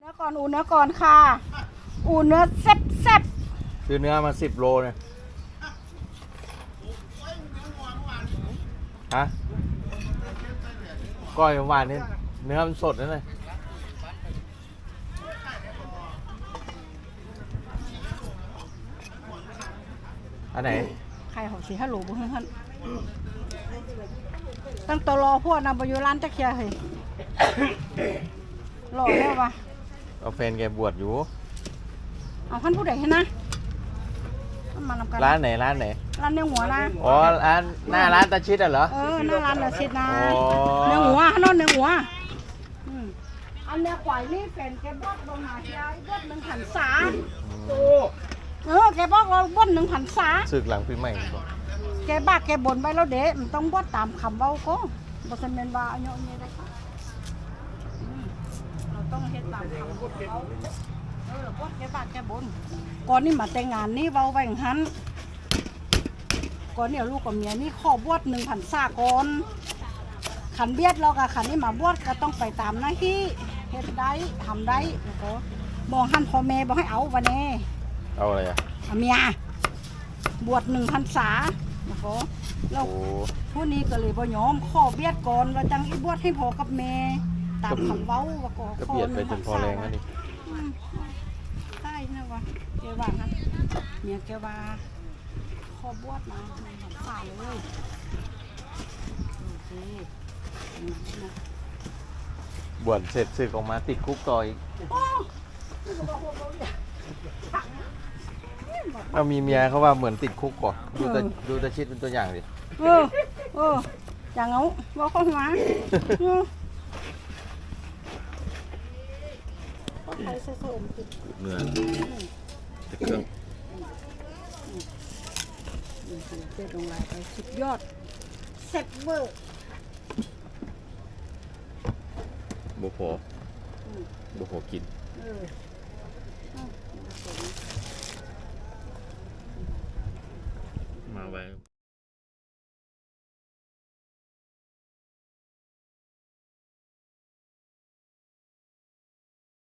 เนื้อก่อนอูเนื้อก่อนค่ะอูเนื้อแซ่บแซ่บซื้อเนื้อมาสิบโลเนี่ยฮะก้อยเมื่อวานนี้เนื้อมันสดนั่นเลยอันไหนใครเขาสีฮัลโหลบุ้งฮันตั้งตัวรอพวกนำไปอยู่ร้านตะเคียนเฮ้ยรอแล้ววะ เอาแฟนแกบวชอยู่ เอาขั้นผู้ใดให้นะมันมานำกันร้านไหนร้านไหน ร้านเนื้อหัวนะ อ๋อร้านหน้าร้านตาชิดอะเหรอ เออหน้าร้านเนื้อชิดนะ อ๋อ เนื้อหัวฮะนอนเนื้อหัวอืมอันเนื้อควายนี่เป็นแกบอกลงมาเฮียไอ้บดหนึ่งพันสาเออแกบอกเราบดหนึ่งพันสาศึกหลังปีใหม่ก่อนแกบ้าแกบ่นไปแล้วเดะมันต้องบดตามคำเว้าก็บ่ซันแม่นว่าอันเนี้ยอันนี้ได้ค่ะอืมเรา ต้องเฮ็ดตามคำพูดเขาเออบดแกบ้าแกบ่นก่อนนี่มาแต่งงานนี่เว้าไว้อย่างหันก่อนเนี่ยลูกกับเมียนี่ขอบวชหนึ่งพันสาก่อนขันเบียดเรากับขันนี่มาบวชก็ต้องไปตามหน้าที่เฮ็ดได้ทำได้แล้วก็บอกหันพ่อแม่บอกให้เอาวันนี้เอาอะไรอะเอาเมียบวชหนึ่งพันษานะคะเราโอ้ผู้นี้ก็เลยบ่ยอมขอเบียดก่อนว่าจังอีบวชให้พอกับแม่ ตามคำเว้าว่าก็ก็ขอเบียดไปหจนึ่นงพพัอนษาแรงแล้วนี่อืมใช่นะวะแกว่างั้นเนี่ยแกว่าขอบวชนะหนึ่งพันษาเลยโอเคนะบวชเสร็จศึกออกมาติดคุกต่ออีกโอ้เอามีเมียเขาว่าเหมือนติดคุกก่อนดูแต่ดูแต่ชิดเป็นตัวอย่างดิเออเอออย่างเอาว่าเข้ามา เออว่าใครเสริมติดเครื่องเจ็ดลงลายไปสุดยอดเซ็ตเวอร์บุพอบุพอกินเออมาไว้